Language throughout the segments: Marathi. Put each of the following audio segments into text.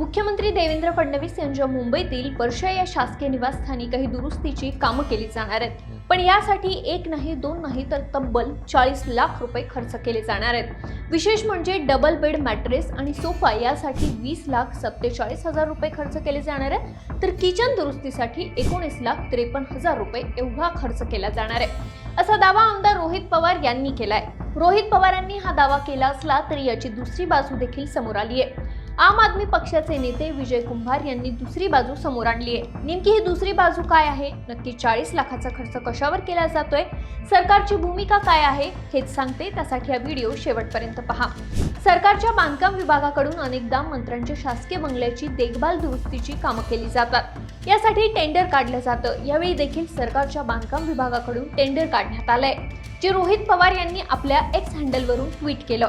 मुख्यमंत्री देवेंद्र फडणवीस यांच्या मुंबईतील वर्षा या शासकीय निवासस्थानी काही दुरुस्तीची कामं केली जाणार आहेत. पण यासाठी एक नाही दोन नाही तर तब्बल चाळीस लाख रुपये खर्च केले जाणार आहेत. विशेष म्हणजे डबल बेड मॅट्रेस आणि सोफा यासाठी वीस लाख सत्तेचाळीस हजार रुपये खर्च केले जाणार आहेत. तर किचन दुरुस्तीसाठी एकोणीस लाख त्रेपन्न हजार रुपये एवढा खर्च केला जाणार आहे. असा दावा आमदार रोहित पवार यांनी केलाय. रोहित पवारांनी हा दावा केला असला तरी याची दुसरी बाजू देखील समोर आली आहे. आम आदमी पक्षाचे नेते विजय कुंभार यांनी दुसरी बाजू समोर आणली आहे. नेमकी ही दुसरी बाजू काय आहे? नक्की चाळीस लाखाचा खर्च कशावर केला जातोय? सरकारची भूमिका काय आहे? हेच सांगते त्यासाठी हा व्हिडिओ शेवटपर्यंत पहा. सरकारच्या बांधकाम विभागाकडून अनेकदा मंत्र्यांच्या शासकीय बंगल्याची देखभाल दुरुस्तीची कामं केली जातात. यासाठी टेंडर काढलं जातं. यावेळी देखील सरकारच्या बांधकाम विभागाकडून टेंडर काढण्यात आलंय. जे रोहित पवार यांनी आपल्या एक्स हँडलवरून ट्विट केलं.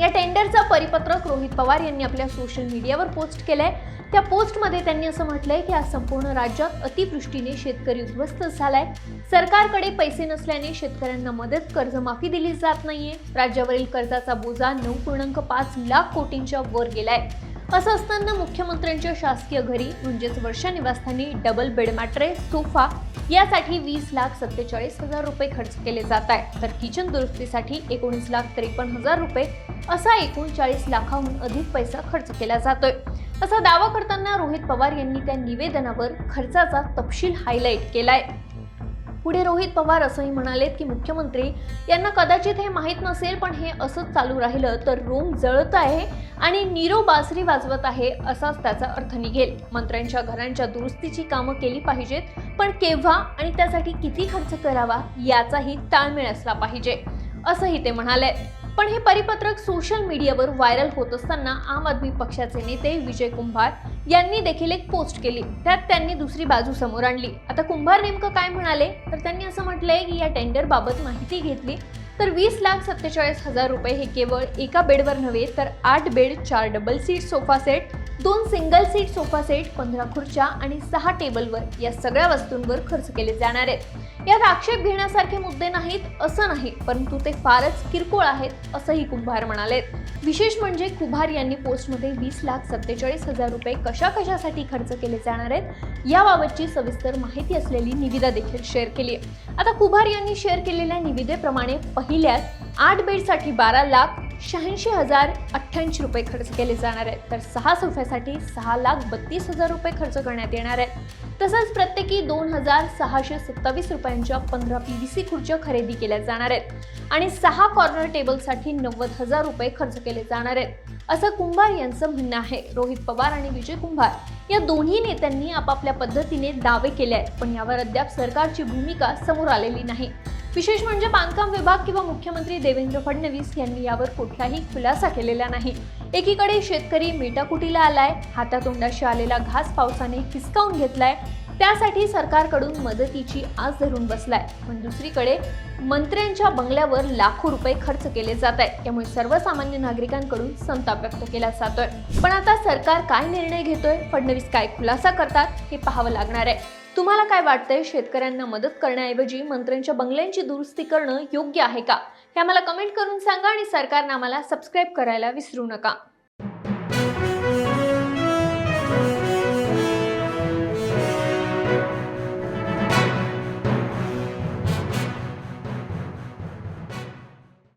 या टेंडरचा परिपत्रक रोहित पवार यांनी आपल्या सोशल मीडियावर पोस्ट केलंय. त्या पोस्टमध्ये त्यांनी असं म्हटलंय की आज संपूर्ण राज्यात अतिवृष्टीने शेतकरी उद्ध्वस्त झालाय. सरकारकडे पैसे नसल्याने शेतकऱ्यांना मदत कर्जमाफी दिली जात नाहीये. राज्यावरील कर्जाचा बोजा नऊ पूर्णांक पाच लाख कोटींच्या वर गेलाय. असं असताना मुख्यमंत्र्यांच्या शासकीय घरी म्हणजेच वर्षा निवासस्थानी डबल बेड मॅट्रेस सोफा यासाठी वीस लाख सत्तेचाळीस हजार रुपये खर्च केले जात आहे तर किचन दुरुस्तीसाठी एकोणीस लाख त्रेपन्न हजार रुपये असा एकूण चाळीस लाखाहून अधिक पैसा खर्च केला जातोय. असा दावा करताना रोहित पवार यांनी त्या निवेदनावर खर्चाचा तपशील हायलाईट केलाय. पुढे रोहित पवार असंही म्हणालेत की मुख्यमंत्री यांना कदाचित हे माहीत नसेल पण हे असंच चालू राहिलं तर रोम जळत आहे आणि नीरो बासरी वाजवत आहे असाच त्याचा अर्थ निघेल. मंत्र्यांच्या घरांच्या दुरुस्तीची कामं केली पाहिजेत पण केव्हा आणि त्यासाठी किती खर्च करावा याचाही ताळमेळ असला पाहिजे असंही ते म्हणाले पण हे परिपत्रक सोशल मीडियावर व्हायरल होत असताना आम आदमी पक्षाचे नेते विजय कुंभार यांनी देखील एक पोस्ट केली. त्यात त्यांनी दुसरी बाजू समोर आणली. आता कुंभार नेमकं काय म्हणाले? तर त्यांनी असं म्हटलंय की या टेंडर बाबत माहिती घेतली. तर वीस लाख सत्तेचाळीस हजार रुपये हे केवळ एका बेडवर नव्हे तर आठ बेड चार डबल सीट सोफा सेट दोन सिंगल सीट सोफा सेट पंधरा खुर्च्या आणि सहा टेबलवर या सगळ्या वस्तूंवर खर्च केले जाणार आहेत. यात आक्षेप घेण्यासारखे मुद्दे नाहीत असं नाही परंतु ते फारच किरकोळ आहेत असंही कुंभार म्हणाले विशेष म्हणजे कुंभार यांनी पोस्टमध्ये वीस लाख सत्तेचाळीस हजार रुपये कशा कशासाठी खर्च केले जाणार आहेत याबाबतची सविस्तर माहिती असलेली निविदा देखील शेअर केली आहे आता कुंभार यांनी शेअर केलेल्या निविदेप्रमाणे पहिल्यात आठ बेडसाठी बारा लाख शहाऐंशी हजार अठ्ठ्याऐंशी रुपये खर्च केले जाणार आहेत. तर सहा सोफ्यासाठी सहा लाख बत्तीस हजार रुपये खर्च करण्यात येणार आहेत. तसंच प्रत्येकी दोन हजार सहाशे सत्तावीस रुपयांच्या पंधरा पी व्ही सी खुर्च्या खरेदी केल्या जाणार आहेत. आणि सहा कॉर्नर टेबलसाठी नव्वद हजार रुपये खर्च केले जाणार आहेत. असं कुंभार यांचं म्हणणं आहे. रोहित पवार आणि विजय कुंभार या दोन्ही नेत्यांनी आपापल्या पद्धतीने दावे केले आहेत. पण यावर अद्याप सरकारची भूमिका समोर आलेली नाही. विशेष म्हणजे बांधकाम विभाग किंवा मुख्यमंत्री देवेंद्र फडणवीस यांनी यावर कुठलाही खुलासा केलेला नाही. एकीकडे शेतकरी मेटाकुटीला आलाय हातातोंडाशी आलेला घास पावसाने हिसकावून घेतलाय त्यासाठी सरकारकडून मदतीची आस धरून बसलाय. पण दुसरीकडे मंत्र्यांच्या बंगल्यावर लाखो रुपये खर्च केले जात आहेत. त्यामुळे सर्वसामान्य नागरिकांकडून संताप व्यक्त केला जातोय. पण आता सरकार काय निर्णय घेतोय? फडणवीस काय खुलासा करतात? हे पाहावं लागणार आहे. तुम्हाला काय वाटतंय? शेतकऱ्यांना मदत करण्याऐवजी मंत्र्यांच्या बंगल्यांची दुरुस्ती करणं योग्य आहे का? हे आम्हाला कमेंट करून सांगा आणि सरकारनं आम्हाला सबस्क्राईब करायला विसरू नका.